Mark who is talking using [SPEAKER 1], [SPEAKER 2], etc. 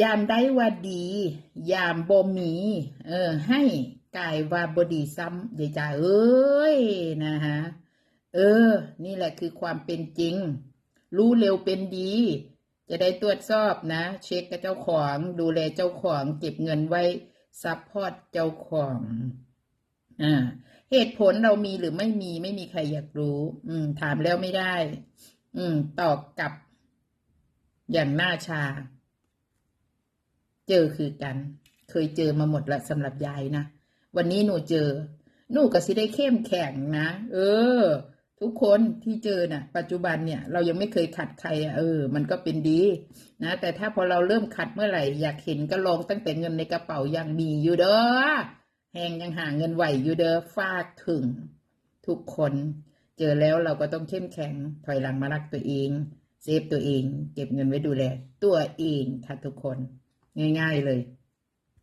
[SPEAKER 1] ยามได้ว่าดี ยามบ่มี เออ ให้กายว่าบดีซ้ำเดี๋ยวจ้าเอ้ยนะฮะเออ นี่แหละคือความเป็นจริง รู้เร็วเป็นดี จะได้ตรวจสอบนะ เช็คกับเจ้าของดูแลเจ้าของเก็บเงินไว้ซัพพอร์ตเจ้าของอ่าเหตุผลเรามีหรือไม่มีไม่มีใครอยากรู้ อืม ถามแล้วไม่ได้ อืม ตอบกลับอย่างหน้าชา เจอคือกัน เคยเจอมาหมดละสำหรับยายนะ วันนี้หนูเจอ หนูก็สิได้เข้มแข็งนะ เออ ทุกคนที่เจอน่ะ ปัจจุบันเนี่ย เรายังไม่เคยขัดใครอะเออ มันก็เป็นดีนะ แต่ถ้าพอเราเริ่มขัดเมื่อไหร่ อยากเห็นก็ลองตั้งแต่เงินในกระเป๋ายังมีอยู่เด้อแหงยังหาเงินไหวอยู่เด้อฝากถึง ทุกคน เจอแล้วเราก็ต้องเข้มแข็ง ถอยหลังมารักตัวเอง เซฟตัวเอง เก็บเงินไว้ดูแล ตัวเองค่ะทุกคน ง่าย ๆเลย